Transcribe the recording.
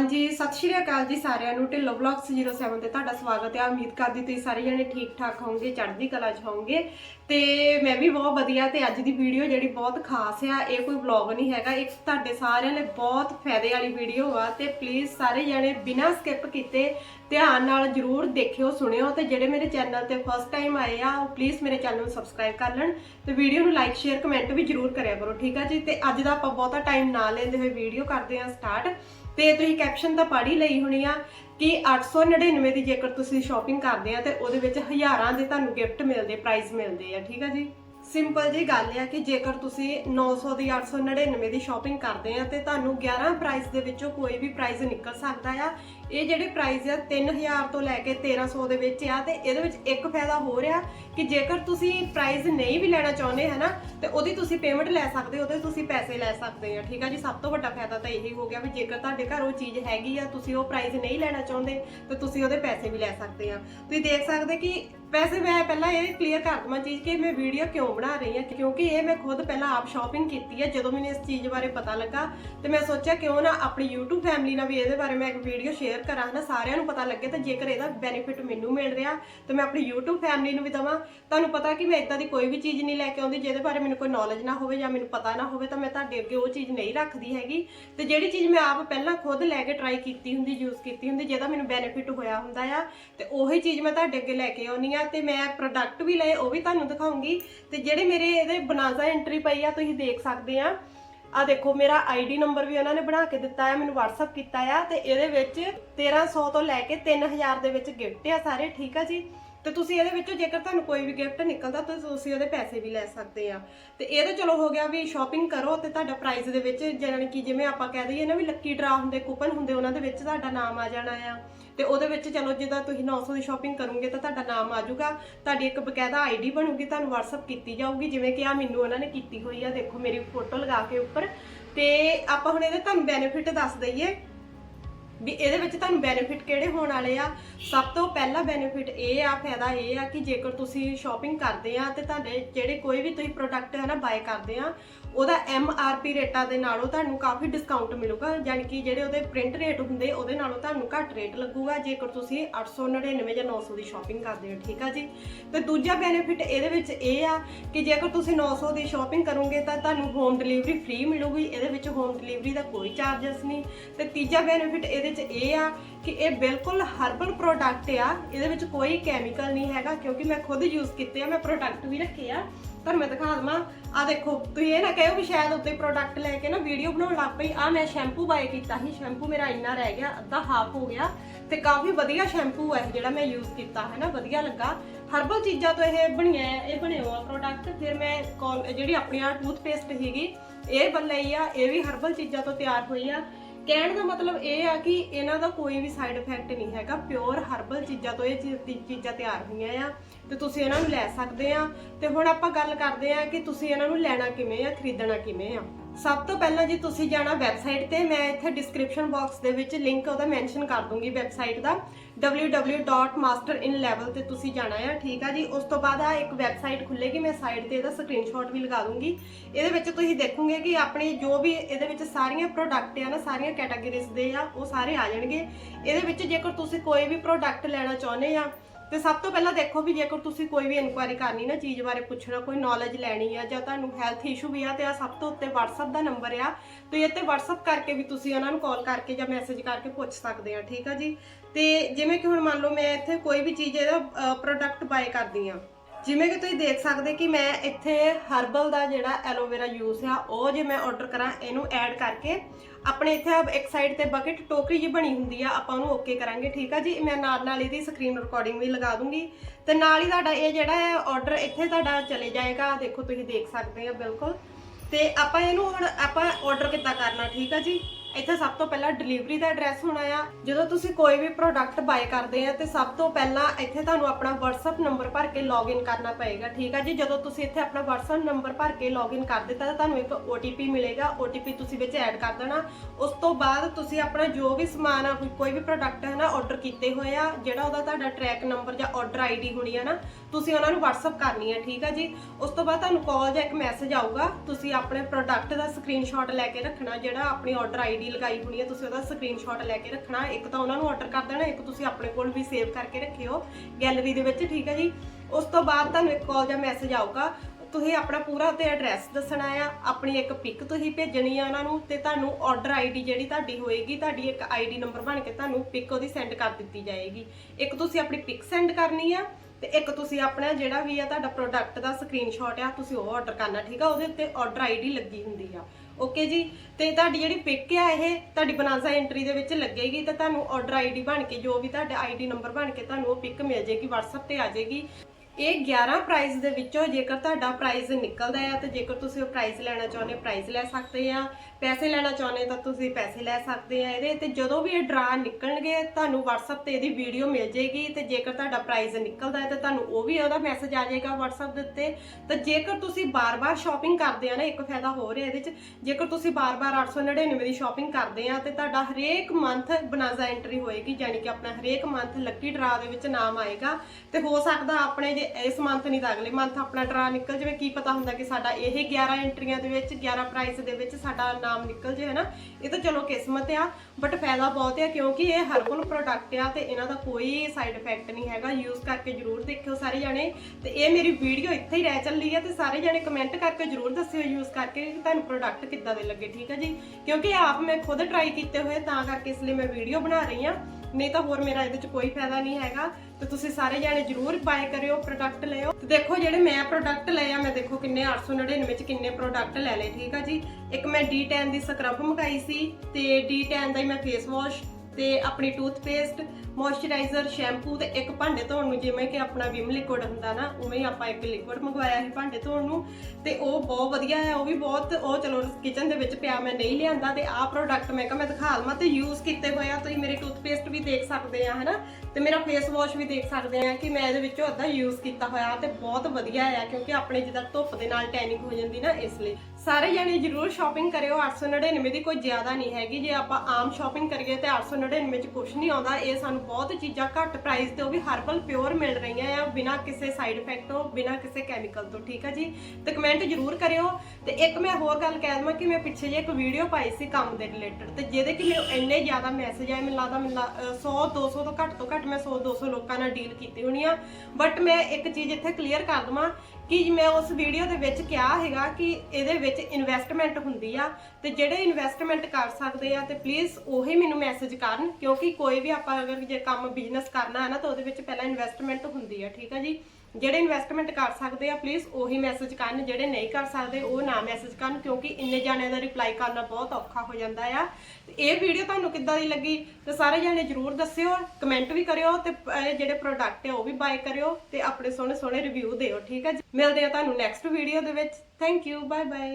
ਹਾਂਜੀ, ਸਤਿ ਸ਼੍ਰੀ ਅਕਾਲ ਜੀ ਸਾਰਿਆਂ ਨੂੰ। ਢਿੱਲੋਂ ਵਲੌਗਸ 07 ਤੇ ਤੁਹਾਡਾ ਸਵਾਗਤ ਹੈ। ਉਮੀਦ ਕਰਦੀ ਤੁਸੀਂ ਸਾਰੇ ਜਣੇ ਠੀਕ ਠਾਕ ਹੋਵੋਗੇ, ਚੜ੍ਹਦੀ ਕਲਾ 'ਚ ਹੋਵੋਗੇ। ਤੇ ਮੈਂ ਵੀ ਬਹੁਤ ਵਧੀਆ ਤੇ ਅੱਜ ਦੀ ਵੀਡੀਓ ਜਿਹੜੀ ਬਹੁਤ ਖਾਸ ਆ, ਇਹ ਕੋਈ ਵਲੌਗ ਨਹੀਂ ਹੈਗਾ। ਇੱਕ ਤੁਹਾਡੇ ਸਾਰਿਆਂ ਲਈ ਬਹੁਤ ਫਾਇਦੇ ਵਾਲੀ ਵੀਡੀਓ ਆ ਤੇ ਪਲੀਜ਼ ਸਾਰੇ ਜਣੇ ਬਿਨਾਂ ਸਕਿਪ ਕੀਤੇ ਧਿਆਨ ਨਾਲ ਜਰੂਰ ਦੇਖਿਓ, ਸੁਣਿਓ ਤੇ ਜਿਹੜੇ ਮੇਰੇ ਚੈਨਲ ਤੇ ਫਸਟ ਟਾਈਮ ਆਏ ਆ, ਉਹ ਪਲੀਜ਼ ਮੇਰੇ ਚੈਨਲ ਨੂੰ ਸਬਸਕ੍ਰਾਈਬ ਕਰ ਲੈਣ ਤੇ ਵੀਡੀਓ ਨੂੰ ਲਾਈਕ ਸ਼ੇਅਰ ਕਮੈਂਟ ਵੀ ਜਰੂਰ ਕਰਿਆ ਕਰੋ, ਠੀਕ ਆ ਜੀ? ਤੇ ਅੱਜ ਦਾ ਆਪਾਂ ਬਹੁਤਾ ਟਾਈਮ ਨਾ ਲੈਂਦੇ ਹੋਏ ਵੀਡੀਓ ਕਰਦੇ ਹਾਂ ਸਟਾਰਟ ਤੇ ਤੁਸੀਂ ਕੈਪਸ਼ਨ ਤਾਂ ਪੜ੍ਹ ਹੀ ਲਈ ਹੋਣੀ ਆ ਕਿ 899 ਦੀ ਜੇਕਰ ਤੁਸੀਂ ਸ਼ਾਪਿੰਗ ਕਰਦੇ ਆ ਤੇ ਉਹਦੇ ਵਿੱਚ ਹਜ਼ਾਰਾਂ ਦੇ ਤੁਹਾਨੂੰ ਗਿਫਟ ਮਿਲਦੇ ਪ੍ਰਾਈਜ਼ ਮਿਲਦੇ ਆ, ਠੀਕ ਆ ਜੀ? ਸਿੰਪਲ ਜੀ ਗੱਲ ਆ ਕਿ ਜੇਕਰ ਤੁਸੀਂ 900 ਦੀ 899 ਦੀ ਸ਼ਾਪਿੰਗ ਕਰਦੇ ਆ ਤੇ ਤੁਹਾਨੂੰ 11 ਪ੍ਰਾਈਸ ਦੇ ਵਿੱਚੋਂ ਕੋਈ ਵੀ ਪ੍ਰਾਈਜ਼ ਨਿਕਲ ਸਕਦਾ ਆ। ਇਹ ਜਿਹੜੇ ਪ੍ਰਾਈਜ਼ ਆ 3000 ਤੋਂ ਲੈ ਕੇ 1300 ਦੇ ਵਿੱਚ ਆ ਤੇ ਇਹਦੇ ਵਿੱਚ ਇੱਕ ਫਾਇਦਾ ਹੋ ਰਿਹਾ ਕਿ ਜੇਕਰ ਤੁਸੀਂ ਪ੍ਰਾਈਜ਼ ਨਹੀਂ ਵੀ ਲੈਣਾ ਚਾਹੁੰਦੇ ਹੈ ਨਾ ਤੇ ਉਹਦੀ ਤੁਸੀਂ ਪੇਮੈਂਟ ਲੈ ਸਕਦੇ ਹੋ ਤੇ ਤੁਸੀਂ ਪੈਸੇ ਲੈ ਸਕਦੇ ਆ, ਠੀਕ ਆ ਜੀ? ਸਭ ਤੋਂ ਵੱਡਾ ਫਾਇਦਾ ਤਾਂ ਇਹੀ ਹੋ ਗਿਆ ਵੀ ਜੇਕਰ ਤੁਹਾਡੇ ਘਰ ਉਹ ਚੀਜ਼ ਹੈਗੀ ਆ, ਤੁਸੀਂ ਉਹ ਪ੍ਰਾਈਜ਼ ਨਹੀਂ ਲੈਣਾ ਚਾਹੁੰਦੇ, ਤੇ ਤੁਸੀਂ ਉਹਦੇ ਪੈਸੇ ਵੀ ਲੈ ਸਕਦੇ ਆ। ਤੁਸੀਂ ਦੇਖ ਸਕਦੇ ਕਿ ਵੈਸੇ ਮੈਂ ਪਹਿਲਾਂ ਇਹ ਕਲੀਅਰ ਕਰ ਦਵਾਂ ਚੀਜ਼ ਕਿ ਮੈਂ ਵੀਡੀਓ ਕਿਉਂ ਬਣਾ ਰਹੀ ਹਾਂ, ਕਿਉਂਕਿ ਇਹ ਮੈਂ ਖੁਦ ਪਹਿਲਾਂ ਆਪ ਸ਼ਾਪਿੰਗ ਕੀਤੀ ਹੈ, ਜਦੋਂ ਮੈਨੂੰ ਇਸ ਚੀਜ਼ ਬਾਰੇ ਪਤਾ ਲੱਗਾ, ਤੇ ਮੈਂ ਸੋਚਿਆ ਕਿਉਂ ਨਾ ਆਪਣੀ YouTube ਫੈਮਿਲੀ ਨਾਲ ਵੀ ਇਹਦੇ ਬਾਰੇ ਮੈਂ ਇੱਕ ਵੀਡੀਓ ਸ਼ੇਅਰ ਕਰਾਂ, ਨਾ ਸਾਰਿਆਂ ਨੂੰ ਪਤਾ ਲੱਗੇ ਤੇ ਜੇਕਰ ਇਹਦਾ ਬੈਨੀਫਿਟ ਮੈਨੂੰ ਮਿਲ ਰਿਹਾ, ਤੇ ਮੈਂ ਆਪਣੀ YouTube ਫੈਮਿਲੀ ਨੂੰ ਵੀ ਦਵਾਂ। ਤੁਹਾਨੂੰ ਪਤਾ ਕਿ ਮੈਂ ਇਦਾਂ ਦੀ ਕੋਈ ਵੀ ਚੀਜ਼ ਨਹੀਂ ਲੈ ਕੇ ਆਉਂਦੀ ਜਿਹਦੇ ਬਾਰੇ ਮੈਨੂੰ ਕੋਈ ਨੌਲੇਜ ਨਾ ਹੋਵੇ ਜਾਂ ਮੈਨੂੰ ਪਤਾ ਨਾ ਹੋਵੇ, ਤਾਂ ਮੈਂ ਤੁਹਾਡੇ ਅੱਗੇ ਉਹ ਚੀਜ਼ ਨਹੀਂ ਰੱਖਦੀ ਹੈਗੀ। ਤੇ ਜਿਹੜੀ ਚੀਜ਼ ਮੈਂ ਆਪ ਪਹਿਲਾਂ ਖੁਦ ਲੈ ਕੇ ਟਰਾਈ ਕੀਤੀ ਹੁੰਦੀ ਯੂਜ਼ ਕੀਤੀ ਹੁੰਦੀ, ਜਿਹਦਾ ਮੈਨੂੰ ਬੈਨੀਫਿਟ ਹੋਇਆ ਹੁੰਦਾ ਆ, ਤੇ ਉਹੀ ਚੀਜ਼ ਮੈਂ ਤੁਹਾਡੇ ਅੱਗੇ ਲੈ ਕੇ ਆਉਣੀ ਆ ਤੇ ਮੈਂ ਪ੍ਰੋਡਕਟ ਵੀ ਲਏ, ਉਹ ਵੀ ਤੁਹਾਨੂੰ ਦਿਖਾਉਂਗੀ, ਤੇ ਜਿਹੜੇ ਮੇਰੇ ਇਹਦੇ ਬਨਾਜ਼ਾ ਐਂਟਰੀ ਪਈ ਆ, ਤੁਸੀਂ ਦੇਖ ਸਕਦੇ ਆ। ਆ ਦੇਖੋ, ਮੇਰਾ ਆਈਡੀ ਨੰਬਰ ਵੀ ਉਹਨਾਂ ਨੇ ਬਣਾ ਕੇ ਦਿੱਤਾ ਆ, ਮੈਨੂੰ WhatsApp ਕੀਤਾ ਆ ਤੇ ਇਹਦੇ ਵਿੱਚ 1300 ਤੋਂ ਲੈ ਕੇ 3000 ਦੇ ਵਿੱਚ ਗਿਫਟ ਆ ਸਾਰੇ, ਠੀਕ ਆ ਜੀ? ਤੇ ਤੁਸੀਂ ਇਹਦੇ ਵਿੱਚੋਂ ਜੇਕਰ ਤੁਹਾਨੂੰ ਕੋਈ ਵੀ ਗਿਫਟ ਨਿਕਲਦਾ, ਤਾਂ ਤੁਸੀਂ ਉਹਦੇ ਪੈਸੇ ਵੀ ਲੈ ਸਕਦੇ ਆ। ਤੇ ਇਹ ਤਾਂ ਚਲੋ ਹੋ ਗਿਆ ਵੀ ਸ਼ਾਪਿੰਗ ਕਰੋ ਤੇ ਤੁਹਾਡਾ ਪ੍ਰਾਈਸ ਦੇ ਵਿੱਚ, ਜਾਣੀ ਕਿ ਜਿਵੇਂ ਆਪਾਂ ਕਹਿ ਦਈਏ ਨਾ ਵੀ ਲੱਕੀ ਡਰਾ ਹੁੰਦੇ ਕੂਪਨ ਹੁੰਦੇ, ਉਹਨਾਂ ਦੇ ਵਿੱਚ ਤੁਹਾਡਾ ਨਾਮ ਆ ਜਾਣਾ ਆ। ਤੇ ਉਹਦੇ ਵਿੱਚ ਚਲੋ ਜਿੱਦਾਂ ਤੁਸੀਂ 900 ਦੀ ਸ਼ਾਪਿੰਗ ਕਰੋਗੇ ਤਾਂ ਤੁਹਾਡਾ ਨਾਮ ਆ ਜਾਊਗਾ, ਤੁਹਾਡੀ ਇੱਕ ਬਕਾਇਦਾ ਆਈਡੀ ਬਣੂਗੀ, ਤੁਹਾਨੂੰ WhatsApp ਕੀਤੀ ਜਾਊਗੀ, ਜਿਵੇਂ ਕਿ ਆ ਮੈਨੂੰ ਉਹਨਾਂ ਨੇ ਕੀਤੀ ਹੋਈ ਆ, ਦੇਖੋ ਮੇਰੀ ਫੋਟੋ ਲਗਾ ਕੇ ਉੱਪਰ ਤੇ ਆਪਾਂ ਹੁਣ ਇਹਦੇ ਤੁਹਾਨੂੰ ਬੈਨੀਫਿਟ ਦੱਸ ਦਈਏ ਵੀ ਇਹਦੇ ਵਿੱਚ ਤੁਹਾਨੂੰ ਬੈਨੀਫਿਟ ਕਿਹੜੇ ਹੋਣ ਵਾਲੇ ਆ? ਸਭ ਤੋਂ ਪਹਿਲਾ ਬੈਨੀਫਿਟ ਇਹ ਆ, ਫਾਇਦਾ ਇਹ ਆ ਕਿ ਜੇਕਰ ਤੁਸੀਂ ਸ਼ਾਪਿੰਗ ਕਰਦੇ ਆ ਤੇ ਤੁਹਾਡੇ ਜਿਹੜੇ ਕੋਈ ਵੀ ਤੁਸੀਂ ਪ੍ਰੋਡਕਟ ਹੈ ਨਾ ਬਾਏ ਕਰਦੇ ਆ, ਉਹਦਾ ਐਮ ਆਰ ਪੀ ਰੇਟਾਂ ਦੇ ਨਾਲੋਂ ਤੁਹਾਨੂੰ ਕਾਫੀ ਡਿਸਕਾਊਂਟ ਮਿਲੂਗਾ ਯਾਨੀ ਕਿ ਜਿਹੜੇ ਉਹਦੇ ਪ੍ਰਿੰਟ ਰੇਟ ਹੁੰਦੇ ਉਹਦੇ ਨਾਲੋਂ ਤੁਹਾਨੂੰ ਘੱਟ ਰੇਟ ਲੱਗੂਗਾ, ਜੇਕਰ ਤੁਸੀਂ 899 ਜਾਂ 900 ਦੀ ਸ਼ਾਪਿੰਗ ਕਰਦੇ ਹੋ, ਠੀਕ ਆ ਜੀ? ਤੇ ਦੂਜਾ ਬੈਨੀਫਿਟ ਇਹਦੇ ਵਿੱਚ ਇਹ ਆ ਕਿ ਜੇਕਰ ਤੁਸੀਂ 900 ਦੀ ਸ਼ਾਪਿੰਗ ਕਰੋਗੇ ਤਾਂ ਤੁਹਾਨੂੰ ਹੋਮ ਡਿਲੀਵਰੀ ਫ੍ਰੀ ਮਿਲੂਗੀ, ਇਹਦੇ ਵਿੱਚ ਹੋਮ ਡਿਲੀਵਰੀ ਦਾ ਕੋਈ ਚਾਰजेस ਨਹੀਂ। ਤੇ ਤੀਜਾ ਬੈਨੀਫਿਟ ਇਹਦੇ ਵਿੱਚ ਇਹ ਆ ਕਿ ਇਹ ਬਿਲਕੁਲ ਹਰਬਲ ਪ੍ਰੋਡਕਟ ਆ। ਇਹਦੇ ਵਿੱਚ ਕੋਈ ਕੈਮੀਕਲ ਨਹੀਂ ਹੈਗਾ ਕਿਉਂਕਿ ਮੈਂ ਖੁਦ ਯੂਜ਼ ਕੀਤੇ ਆ, ਮੈਂ ਪ੍ਰੋਡਕਟ ਵੀ ਰੱਖੇ ਆ। ਪਰ ਮੈਂ ਦਿਖਾ ਦਵਾਂ ਆ ਦੇਖੋ, ਤੁਸੀਂ ਇਹ ਨਾ ਕਹਿਓ ਵੀ ਸ਼ਾਇਦ ਉੱਤੇ ਪ੍ਰੋਡਕਟ ਲੈ ਕੇ ਨਾ ਵੀਡੀਓ ਬਣਾਉਣ ਲੱਗ ਪਈ। ਆ ਮੈਂ ਸ਼ੈਂਪੂ ਬਾਏ ਕੀਤਾ ਸੀ। ਸ਼ੈਂਪੂ ਮੇਰਾ ਇੰਨਾ ਰਹਿ ਗਿਆ, ਅੱਧਾ ਹਾਫ ਹੋ ਗਿਆ। ਤੇ ਕਾਫੀ ਵਧੀਆ ਸ਼ੈਂਪੂ ਹੈ ਜਿਹੜਾ ਮੈਂ ਯੂਜ਼ ਕੀਤਾ ਹੈ ਨਾ ਵਧੀਆ ਲੱਗਾ। ਹਰਬਲ ਚੀਜ਼ਾਂ ਤੋਂ ਇਹ ਬਣਿਆ ਇਹ ਬਣਿਆ ਹੋਇਆ ਪ੍ਰੋਡਕਟ ਫਿਰ ਮੈਂ ਕਾਲ ਜਿਹੜੀ ਆਪਣੀ ਆ ਟੂਥਪੇਸਟ ਸੀਗੀ, ਇਹ ਬੰਨਈ ਆ। ਇਹ ਵੀ ਹਰਬਲ ਚੀਜ਼ਾਂ ਤੋਂ ਤਿਆਰ ਹੋਈ ਆ। ਕਹਿਣ ਦਾ ਮਤਲਬ ਇਹ ਆ ਕਿ ਇਹਨਾਂ ਦਾ ਕੋਈ ਵੀ ਸਾਈਡ ਇਫੈਕਟ ਨਹੀਂ ਹੈਗਾ। ਪਿਓਰ ਹਰਬਲ ਚੀਜ਼ਾਂ ਤੋਂ ਇਹ ਚੀਜ਼- ਚੀਜ਼ਾਂ ਤਿਆਰ ਹੋਈਆਂ ਆ ਤੇ ਤੁਸੀਂ ਇਹਨਾਂ ਨੂੰ ਲੈ ਸਕਦੇ ਆ। ਤੇ ਹੁਣ ਆਪਾਂ ਗੱਲ ਕਰਦੇ ਆ ਕਿ ਤੁਸੀਂ ਇਹਨਾਂ ਨੂੰ ਲੈਣਾ ਕਿਵੇਂ ਆ, ਖਰੀਦਣਾ ਕਿਵੇਂ ਆ। ਸਭ ਤੋਂ ਪਹਿਲਾਂ ਜੀ ਤੁਸੀਂ ਜਾਣਾ ਵੈਬਸਾਈਟ ਤੇ, ਮੈਂ ਇੱਥੇ ਡਿਸਕ੍ਰਿਪਸ਼ਨ ਬਾਕਸ ਦੇ ਵਿੱਚ ਲਿੰਕ ਉਹਦਾ ਮੈਂਸ਼ਨ ਕਰ ਦੂੰਗੀ ਵੈਬਸਾਈਟ ਦਾ। www.masterinlevel ਤੇ ਤੁਸੀਂ ਜਾਣਾ ਆ, ਠੀਕ ਆ ਜੀ? ਉਸ ਤੋਂ ਬਾਅਦ ਆ ਇੱਕ ਵੈਬਸਾਈਟ ਖੁੱਲੇਗੀ, ਮੈਂ ਸਾਈਡ ਤੇ ਇਹਦਾ ਸਕਰੀਨਸ਼ਾਟ ਵੀ ਲਗਾ ਦੂੰਗੀ। ਇਹਦੇ ਵਿੱਚ ਤੁਸੀਂ ਦੇਖੋਗੇ ਕਿ ਆਪਣੇ ਜੋ ਵੀ ਇਹਦੇ ਵਿੱਚ ਸਾਰੀਆਂ ਪ੍ਰੋਡਕਟ ਆ ਨਾ, ਸਾਰੀਆਂ ਕੈਟਾਗਰੀਜ਼ ਦੇ ਆ, ਉਹ ਸਾਰੇ ਆ ਜਾਣਗੇ। ਇਹਦੇ ਵਿੱਚ ਜੇਕਰ ਤੁਸੀਂ ਕੋਈ ਵੀ ਪ੍ਰੋਡਕਟ ਲੈਣਾ ਚਾਹੁੰਦੇ ਆ ਤੇ ਸਭ ਤੋਂ ਪਹਿਲਾਂ ਦੇਖੋ ਵੀ ਜੇਕਰ ਤੁਸੀਂ ਕੋਈ ਵੀ ਇਨਕੁਆਇਰੀ ਕਰਨੀ ਨਾ ਚੀਜ਼ ਬਾਰੇ ਪੁੱਛਣਾ, ਕੋਈ ਨੌਲੇਜ ਲੈਣੀ ਆ ਜਾਂ ਤੁਹਾਨੂੰ ਹੈਲਥ ਇਸ਼ੂ ਵੀ ਆ ਤੇ ਆ ਸਭ ਤੋਂ ਉੱਤੇ WhatsApp ਦਾ ਨੰਬਰ ਆ, ਤੇ ਇੱਥੇ WhatsApp ਕਰਕੇ ਵੀ ਤੁਸੀਂ ਉਹਨਾਂ ਨੂੰ ਕਾਲ ਕਰਕੇ ਜਾਂ ਮੈਸੇਜ ਕਰਕੇ ਪੁੱਛ ਸਕਦੇ ਆ, ਠੀਕ ਆ ਜੀ? ਤੇ ਜਿਵੇਂ ਕਿ ਹੁਣ ਮੰਨ ਲਓ ਮੈਂ ਇੱਥੇ ਕੋਈ ਵੀ ਚੀਜ਼ ਇਹਦਾ ਪ੍ਰੋਡਕਟ ਬਾਏ ਕਰਦੀ ਆ ਜਿਵੇਂ ਕਿ ਤੁਸੀਂ ਦੇਖ ਸਕਦੇ ਕਿ ਮੈਂ ਇੱਥੇ ਹਰਬਲ ਦਾ ਜਿਹੜਾ ਐਲੋਵੇਰਾ ਯੂਸ ਆ, ਉਹ ਜੇ ਮੈਂ ਆਰਡਰ ਕਰਾਂ, ਇਹਨੂੰ ਐਡ ਕਰਕੇ ਆਪਣੇ ਇੱਥੇ ਇੱਕ ਸਾਈਡ ਤੇ ਬਕਟ ਟੋਕਰੀ ਜੀ ਬਣੀ ਹੁੰਦੀ ਆ, ਆਪਾਂ ਉਹਨੂੰ ਓਕੇ ਕਰਾਂਗੇ, ਠੀਕ ਆ ਜੀ? ਮੈਂ ਨਾਲ ਨਾਲ ਇਹਦੀ ਸਕਰੀਨ ਰਿਕਾਰਡਿੰਗ ਵੀ ਲਗਾ ਦੂੰਗੀ। ਤੇ ਨਾਲ ਹੀ ਤੁਹਾਡਾ ਇਹ ਜਿਹੜਾ ਹੈ ਆਰਡਰ ਇੱਥੇ ਤੁਹਾਡਾ ਚਲੇ ਜਾਏਗਾ, ਦੇਖੋ ਤੁਸੀਂ ਦੇਖ ਸਕਦੇ ਆ ਬਿਲਕੁਲ। ਤੇ ਆਪਾਂ ਇਹਨੂੰ ਹੁਣ ਆਪਾਂ ਆਰਡਰ ਕਿੱਦਾਂ ਕਰਨਾ, ਠੀਕ ਆ ਜੀ? ਇੱਥੇ ਸਭ ਤੋਂ ਪਹਿਲਾਂ ਡਿਲੀਵਰੀ ਦਾ ਐਡਰੈਸ ਹੋਣਾ ਆ। ਜਦੋਂ ਤੁਸੀਂ ਕੋਈ ਵੀ ਪ੍ਰੋਡਕਟ ਬਾਏ ਕਰਦੇ ਆ, ਤੇ ਸਭ ਤੋਂ ਪਹਿਲਾਂ ਇੱਥੇ ਤੁਹਾਨੂੰ ਆਪਣਾ WhatsApp ਨੰਬਰ ਭਰ ਕੇ ਲੌਗਇਨ ਕਰਨਾ ਪਏਗਾ, ਠੀਕ ਆ ਜੀ? ਜਦੋਂ ਤੁਸੀਂ ਇੱਥੇ ਆਪਣਾ WhatsApp ਨੰਬਰ ਭਰ ਕੇ ਲੌਗਇਨ ਕਰ ਦਿੱਤਾ, ਤਾਂ ਤੁਹਾਨੂੰ ਇੱਕ OTP ਮਿਲੇਗਾ। OTP ਤੁਸੀਂ ਵਿੱਚ ਐਡ ਕਰ ਦੇਣਾ। ਉਸ ਤੋਂ ਬਾਅਦ ਤੁਸੀਂ ਆਪਣਾ ਜੋ ਵੀ ਸਮਾਨ ਆ, ਕੋਈ- ਵੀ ਪ੍ਰੋਡਕਟ ਹੈ ਨਾ ਆਰਡਰ ਕੀਤੇ ਹੋਏ ਆ, ਜਿਹੜਾ ਉਹਦਾ ਤੁਹਾਡਾ ਟਰੈਕ ਨੰਬਰ ਜਾਂ ਆਰਡਰ ਆਈਡੀ ਹੋਣੀ ਆ ਨਾ, ਤੁਸੀਂ ਉਹਨਾਂ ਨੂੰ WhatsApp ਕਰਨੀ ਹੈ ਠੀਕ ਆ ਜੀ? ਉਸ ਤੋਂ ਬਾਅਦ ਤੁਹਾਨੂੰ ਕਾਲ ਜਾਂ ਇੱਕ ਮੈਸੇਜ ਆਊਗਾ, ਤੁਸੀਂ ਆਪਣੇ ਪ੍ਰੋਡਕਟ ਦਾ ਸਕਰੀਨਸ਼ਾਟ ਲੈ ਕੇ ਰੱਖਣਾ, ਜਿਹੜਾ ਆਪਣੀ ਆਰਡਰ ਆਈਡੀ ਆਈਡੀ ਲਗਾਈ ਹੋਣੀ ਹੈ, ਤੁਸੀਂ ਉਹਦਾ ਸਕਰੀਨਸ਼ਾਟ ਲੈ ਕੇ ਰੱਖਣਾ। ਇੱਕ ਤਾਂ ਉਹਨਾਂ ਨੂੰ ਆਰਡਰ ਕਰ ਦੇਣਾ, ਇੱਕ ਤੁਸੀਂ ਆਪਣੇ ਕੋਲ ਵੀ ਸੇਵ ਕਰਕੇ ਰੱਖਿਓ। ਗੈਲਰੀ ਦੇ ਵਿੱਚ, ਠੀਕ ਹੈ ਜੀ? ਉਸ ਤੋਂ ਬਾਅਦ ਤੁਹਾਨੂੰ ਇੱਕ ਕਾਲ ਜਾਂ ਮੈਸੇਜ ਆਊਗਾ। ਤੁਸੀਂ ਆਪਣਾ ਪੂਰਾ ਤੇ ਐਡਰੈਸ ਦੱਸਣਾ ਆ, ਆਪਣੀ ਇੱਕ ਪਿਕ ਤੁਸੀਂ ਭੇਜਣੀ ਆ ਉਹਨਾਂ ਨੂੰ, ਤੇ ਤੁਹਾਨੂੰ ਆਰਡਰ ਆਈਡੀ ਜਿਹੜੀ ਤੁਹਾਡੀ ਹੋਏਗੀ, ਤੁਹਾਡੀ ਇੱਕ ਆਈਡੀ ਨੰਬਰ ਬਣ ਕੇ ਤੁਹਾਨੂੰ ਪਿਕ ਉਹਦੀ ਸੈਂਡ ਕਰ ਦਿੱਤੀ ਜਾਏਗੀ। ਇੱਕ ਤੁਸੀਂ ਆਪਣੀ ਪਿਕ ਸੈਂਡ ਕਰਨੀ ਆ ਤੇ ਇੱਕ ਤੁਸੀਂ ਆਪਣਾ ਜਿਹੜਾ ਵੀ ਆ ਤੁਹਾਡਾ ਪ੍ਰੋਡਕਟ ਦਾ ਸਕਰੀਨਸ਼ਾਟ ਆ, ਤੁਸੀਂ ਉਹ ਆਰਡਰ ਕਰਨਾ, ਠੀਕ ਆ? ਉਹਦੇ ਉੱਤੇ ਆਰਡਰ ਆਈਡੀ ਲੱਗੀ ਹੁੰਦੀ ਆ। ਓਕੇ ਜੀ? ਤੇ ਤੁਹਾਡੀ ਜਿਹੜੀ ਪਿਕ ਆ ਇਹ, ਤੁਹਾਡੀ ਬਨਾਂਸਾ ਐਂਟਰੀ ਦੇ ਵਿੱਚ ਲੱਗੇਗੀ ਤੇ ਤੁਹਾਨੂੰ ਆਰਡਰ ਆਈਡੀ ਬਣ ਕੇ, ਜੋ ਵੀ ਤੁਹਾਡਾ ਆਈਡੀ ਨੰਬਰ ਬਣ ਕੇ ਤੁਹਾਨੂੰ ਉਹ ਪਿਕ ਮਿਲ ਜੇਗੀ, WhatsApp ਤੇ ਆ ਜੇਗੀ। ਇਹ 11 ਪ੍ਰਾਈਸ ਦੇ ਵਿੱਚੋਂ ਜੇਕਰ ਤੁਹਾਡਾ ਪ੍ਰਾਈਸ ਨਿਕਲਦਾ ਆ ਤਾਂ ਜੇਕਰ ਤੁਸੀਂ ਉਹ ਪ੍ਰਾਈਸ ਲੈਣਾ ਚਾਹੁੰਦੇ ਪ੍ਰਾਈਸ ਲੈ ਸਕਦੇ ਆ। ਪੈਸੇ ਲੈਣਾ ਚਾਹੁੰਦੇ ਤਾਂ ਤੁਸੀਂ ਪੈਸੇ ਲੈ ਸਕਦੇ ਆ ਇਹਦੇ ਤੇ ਜਦੋਂ ਵੀ ਇਹ ਡਰਾ ਨਿਕਲਣਗੇ, ਤੁਹਾਨੂੰ WhatsApp ਤੇ ਇਹਦੀ ਵੀਡੀਓ ਮਿਲ ਜੇਗੀ ਤੇ ਜੇਕਰ ਤੁਹਾਡਾ ਪ੍ਰਾਈਸ ਨਿਕਲਦਾ ਹੈ ਤੇ ਤੁਹਾਨੂੰ ਉਹ ਵੀ ਉਹਦਾ ਮੈਸੇਜ ਆ ਜਾਏਗਾ WhatsApp ਦੇ ਉੱਤੇ। ਤਾਂ ਜੇਕਰ ਤੁਸੀਂ ਬਾਰ-ਬਾਰ ਸ਼ਾਪਿੰਗ ਕਰਦੇ ਆ ਨਾ, ਇੱਕ ਫਾਇਦਾ ਹੋਰ ਹੈ ਇਹਦੇ 'ਚ, ਜੇਕਰ ਤੁਸੀਂ ਬਾਰ-ਬਾਰ 899 ਦੀ ਸ਼ਾਪਿੰਗ ਕਰਦੇ ਆ ਤੇ ਤੁਹਾਡਾ ਹਰੇਕ ਮੰਥ ਬਨਾਜ਼ਾ ਐਂਟਰੀ ਹੋਏਗੀ ਯਾਨੀ ਕਿ ਆਪਣਾ ਹਰੇਕ ਮੰਥ ਲੱਕੀ ਡਰਾ ਦੇ ਵਿੱਚ ਨਾਮ ਆਏਗਾ। ਤੇ ਹੋ ਸਕਦਾ ਆਪਣੇ ਜੇ ਇਸ ਮੰਥ ਨਹੀਂ ਤਾਂ ਅਗਲੇ ਮੰਥ ਆਪਣਾ ਡਰਾ ਨਿਕਲ ਜਾਵੇ। ਕੀ ਪਤਾ ਹੁੰਦਾ ਕਿ ਸਾਡਾ ਇਹ 11 ਐਂਟਰੀਆਂ ਦੇ ਵਿੱਚ 11 ਪ੍ਰਾਈਸ ਦੇ ਵਿੱਚ ਸਾਡਾ ਨਾਮ ਨਿਕਲ ਜੇ ਹਨਾ? ਇਹ ਤਾਂ ਚਲੋ ਕਿਸਮਤ ਆ ਬਟ ਫਾਇਦਾ ਬਹੁਤ ਆ ਕਿਉਂਕਿ ਇਹ ਹਰਬਲ ਪ੍ਰੋਡਕਟ ਆ ਤੇ ਇਹਨਾਂ ਦਾ ਕੋਈ ਸਾਈਡ ਇਫੈਕਟ ਨਹੀਂ ਹੈਗਾ। ਯੂਜ਼ ਕਰਕੇ ਜਰੂਰ ਦੇਖਿਓ ਸਾਰੇ ਜਾਣੇ। ਤੇ ਇਹ ਮੇਰੀ ਵੀਡੀਓ ਇੱਥੇ ਹੀ ਰਹਿ ਚੱਲੀ ਆ ਤੇ ਸਾਰੇ ਜਾਣੇ ਕਮੈਂਟ ਕਰਕੇ ਜਰੂਰ ਦੱਸਿਓ ਯੂਜ਼ ਕਰਕੇ ਕਿ ਤੁਹਾਨੂੰ ਪ੍ਰੋਡਕਟ ਕਿੱਦਾਂ ਦੇ ਲੱਗੇ, ਠੀਕ ਆ ਜੀ? ਕਿਉਂਕਿ ਆਪ ਮੈਂ ਖੁਦ ਟਰਾਈ ਕੀਤੇ ਹੋਏ, ਤਾਂ ਕਰਕੇ ਇਸ ਲਈ ਮੈਂ ਵੀਡੀਓ ਬਣਾ ਰਹੀ ਆ। ਨਹੀਂ ਤਾਂ ਹੋਰ ਮੇਰਾ ਇਹਦੇ ਚ ਕੋਈ ਫਾਇਦਾ ਨਹੀਂ ਹੈਗਾ। ਤੇ ਤੁਸੀਂ ਸਾਰੇ ਜਾਣੇ ਜਰੂਰ ਬਾਏ ਕਰਿਓ ਪ੍ਰੋਡਕਟ ਲਿਓ। ਤੇ ਦੇਖੋ ਜਿਹੜੇ ਮੈਂ ਪ੍ਰੋਡਕਟ ਲਏ ਆ, ਮੈਂ ਦੇਖੋ ਕਿੰਨੇ 899 'ਚ ਕਿੰਨੇ ਪ੍ਰੋਡਕਟ ਲੈ ਲਏ, ਠੀਕ ਆ ਜੀ? ਇੱਕ ਮੈਂ D10 ਦੀ ਸਕਰਬ ਮੰਗਾਈ ਸੀ, ਤੇ D10 ਦਾ ਹੀ ਮੈਂ ਫੇਸ ਵਾਸ਼ ਤੇ ਆਪਣੀ ਟੂਥਪੇਸਟ ਮੋਇਸਚਰਾਈਜ਼ਰ, ਸ਼ੈਂਪੂ ਤੇ ਇੱਕ ਭਾਂਡੇ ਧੋਣ ਨੂੰ, ਜਿਵੇਂ ਕਿ ਆਪਣਾ ਵਿਮ ਲਿਕੁਇਡ ਹੁੰਦਾ ਨਾ, ਉਵੇਂ ਹੀ ਆਪਾਂ ਇੱਕ ਲਿਕੁਇਡ ਮੰਗਵਾਇਆ ਸੀ ਭਾਂਡੇ ਧੋਣ ਨੂੰ, ਤੇ ਉਹ ਬਹੁਤ ਵਧੀਆ ਹੈ, ਉਹ ਵੀ ਬਹੁਤ, ਉਹ ਚਲੋ ਕਿਚਨ ਦੇ ਵਿੱਚ ਪਿਆ, ਮੈਂ ਨਹੀਂ ਲਿਆਂਦਾ, ਤੇ ਆਹ ਪ੍ਰੋਡਕਟ ਮੈਂ ਕਿਹਾ ਮੈਂ ਦਿਖਾ ਲਵਾਂ, ਤੇ ਯੂਜ਼ ਕੀਤੇ ਹੋਏ ਆ, ਤੁਸੀਂ ਮੇਰੇ ਟੂਥਪੇਸਟ ਵੀ ਦੇਖ ਸਕਦੇ ਆ, ਹਨਾ, ਤੇ ਮੇਰਾ ਫੇਸ ਵਾਸ਼ ਵੀ ਦੇਖ ਸਕਦੇ ਆ ਕਿ ਮੈਂ ਇਹਦੇ ਵਿੱਚੋਂ ਅੱਧਾ ਯੂਜ਼ ਕੀਤਾ ਹੋਇਆ, ਤੇ ਬਹੁਤ ਵਧੀਆ ਆ, ਕਿਉਂਕਿ ਆਪਣੇ ਜਿੱਦਾਂ ਧੁੱਪ ਦੇ ਨਾਲ ਟੈਨਿੰਗ ਹੋ ਜਾਂਦੀ ਨਾ, ਇਸ ਲਈ। ਸਾਰੇ ਜਾਣੇ ਜਰੂਰ ਸ਼ਾਪਿੰਗ ਕਰਿਓ 899 ਦੀ ਕੋਈ ਜ਼ਿਆਦਾ ਨਹੀਂ ਹੈਗੀ, ਜੇ ਆਪਾਂ ਆਮ ਸ਼ਾਪਿੰਗ ਕਰੀਏ, ਤੇ 899 'ਚ ਕੁਝ ਨਹੀਂ ਆਉਂਦਾ, ਇਹ ਸਾਨੂੰ ਬਹੁਤ ਚੀਜ਼ਾਂ ਘੱਟ ਪ੍ਰਾਈਸ ਤੇ ਉਹ ਵੀ ਹਰਬਲ ਪਿਓਰ ਮਿਲ ਰਹੀਆਂ ਆ, ਬਿਨਾਂ ਕਿਸੇ ਸਾਈਡ ਇਫੈਕਟ ਤੋਂ, ਬਿਨਾਂ ਕਿਸੇ ਕੈਮੀਕਲ ਤੋਂ, ਠੀਕ ਆ ਜੀ? ਤੇ ਕਮੈਂਟ ਜਰੂਰ ਕਰਿਓ। ਤੇ ਇੱਕ ਮੈਂ ਹੋਰ ਗੱਲ ਕਹਿ ਦਵਾਂ ਕਿ ਮੈਂ ਪਿੱਛੇ ਜੇ ਇੱਕ ਵੀਡੀਓ ਪਾਈ ਸੀ ਕੰਮ ਦੇ ਰਿਲੇਟਡ ਤੇ ਜਿਹਦੇ ਕਿ ਮੈਨੂੰ ਇੰਨੇ ਜ਼ਿਆਦਾ ਮੈਸੇਜ ਆਏ, ਮੈਨੂੰ ਲੱਗਦਾ ਮੈਨੂੰ 100 200 ਤੋਂ ਘੱਟ ਤੋਂ ਘੱਟ ਮੈਂ 100 200 ਲੋਕਾਂ ਨਾਲ ਡੀਲ ਕੀਤੀ ਹੋਣੀ ਆ। ਬਟ ਮੈਂ ਇੱਕ ਚੀਜ਼ ਇੱਥੇ ਕਲੀਅਰ ਕਰ ਦਵਾਂ ਕਿ ਮੈਂ ਉਸ ਵੀਡੀਓ ਦੇ ਵਿੱਚ ਕਿਹਾ ਹੈਗਾ ਕਿ ਇਹਦੇ ਵਿੱਚ ਇਨਵੈਸਟਮੈਂਟ ਹੁੰਦੀ ਆ ਤੇ ਜਿਹੜੇ ਇਨਵੈਸਟਮੈਂਟ ਕਰ ਸਕਦੇ ਆ ਤੇ ਪਲੀਜ਼ ਉਹੀ ਮੈਨੂੰ ਮੈਸੇਜ ਕਰਨ, ਕਿਉਂਕਿ ਕੋਈ ਵੀ ਆਪਾਂ ਅਗਰ ਜੇ ਕੰਮ ਬਿਜ਼ਨਸ ਕਰਨਾ ਹੈ ਨਾ ਤਾਂ ਉਹਦੇ ਵਿੱਚ ਪਹਿਲਾਂ ਇਨਵੈਸਟਮੈਂਟ ਹੁੰਦੀ ਆ, ਠੀਕ ਆ ਜੀ? ਜਿਹੜੇ ਇਨਵੈਸਟਮੈਂਟ ਕਰ ਸਕਦੇ ਆ ਪਲੀਜ਼ ਉਹੀ ਮੈਸੇਜ ਕਰਨ, ਜਿਹੜੇ ਨਹੀਂ ਕਰ ਸਕਦੇ, ਉਹ ਨਾ ਮੈਸੇਜ ਕਰਨ, ਕਿਉਂਕਿ ਇੰਨੇ ਜਾਣਿਆਂ ਦਾ ਰਿਪਲਾਈ ਕਰਨਾ ਬਹੁਤ ਔਖਾ ਹੋ ਜਾਂਦਾ ਆ। ਇਹ ਵੀਡੀਓ ਤੁਹਾਨੂੰ ਕਿੱਦਾਂ ਦੀ ਲੱਗੀ, ਤੇ ਸਾਰੇ ਜਾਣੇ ਜਰੂਰ ਦੱਸਿਓ ਕਮੈਂਟ ਵੀ ਕਰਿਓ, ਤੇ ਜਿਹੜੇ ਪ੍ਰੋਡਕਟ ਆ, ਉਹ ਵੀ ਬਾਏ ਕਰਿਓ, ਤੇ ਆਪਣੇ ਸੋਹਣੇ ਸੋਹਣੇ ਰਿਵਿਊ ਦਿਓ, ਠੀਕ ਹੈ ਮਿਲਦੇ ਆ ਤੁਹਾਨੂੰ ਨੈਕਸਟ ਵੀਡੀਓ ਦੇ ਵਿੱਚ। Thank you bye bye